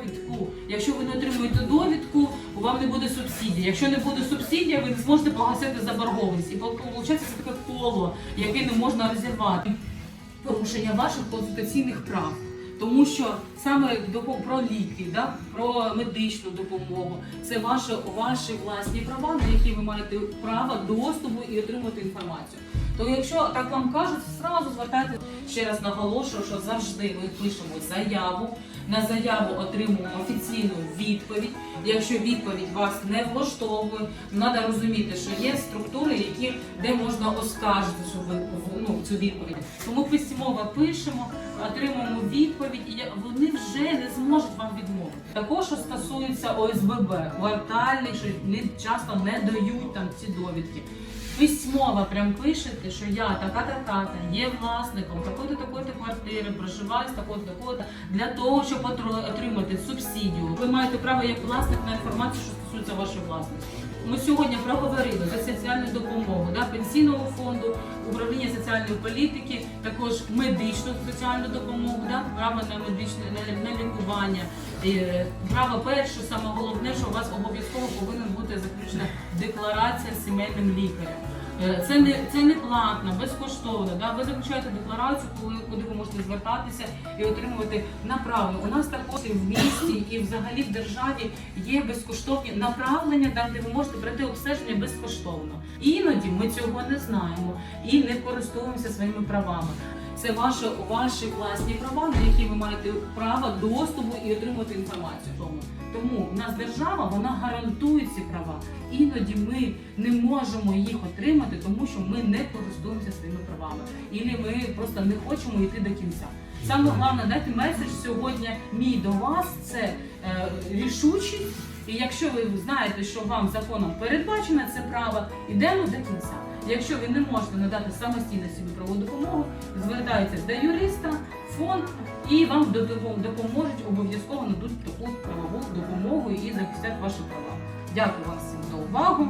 довідку. Якщо ви не отримуєте довідку, вам не буде субсидії. Якщо не буде субсидія, ви не зможете погасити заборгованість. І виходить це таке коло, яке не можна розірвати. Порушення ваших конституційних прав. Тому що саме про ліки, да, про медичну допомогу це ваші, ваші власні права, на які ви маєте право доступу і отримати інформацію. То якщо так вам кажуть, зразу звертайте ще раз наголошую, що завжди ми пишемо заяву. На заяву отримуємо офіційну відповідь. Якщо відповідь вас не влаштовує, треба розуміти, що є структури, які де можна оскаржити що ви ну, цю відповідь. Тому письмово пишемо, отримуємо відповідь, і вони вже не зможуть вам відмовити. Також що стосується ОСББ, квартальних, що часто не дають там ці довідки. Письмово прям пишете, що я така така є власником такої-то такої-то квартири, проживаю з такого такого для того, щоб отримати субсидію. Ви маєте право як власник на інформацію, що стосується вашої власності. Ми сьогодні проговорили за соціальну допомогу да, пенсійного фонду, управління соціальної політики, також медичну соціальну допомогу, да, право на медичне на, на лікування. Е, Право перше, саме головне, вас обов'язково повинна бути заключена декларація з сімейним лікарем. Е, Це не це не платно, безкоштовно. Да? Ви заключаєте декларацію, коли куди ви можете звертатися і отримувати направлення. У нас також і в місті і взагалі в державі є безкоштовні направлення, там де ви можете пройти обстеження безкоштовно. Іноді ми цього не знаємо і не користуємося своїми правами. Це ваші, ваші власні права, на які ви маєте право доступу і отримати інформацію. Тому тому в нас держава вона гарантує ці права. Іноді ми не можемо їх отримати, тому що ми не користуємося своїми правами, і ми просто не хочемо йти до кінця. Саме головне, дайте меседж сьогодні мій до вас це е, рішучий. І якщо ви знаєте, що вам законом передбачено це право, ідемо до кінця. Якщо ви не можете надати самостійно собі правову допомогу, звертайтеся до юриста, фонд, і вам допоможуть обов'язково надуть таку правову допомогу і захистять ваші права. Дякую вам всім за увагу.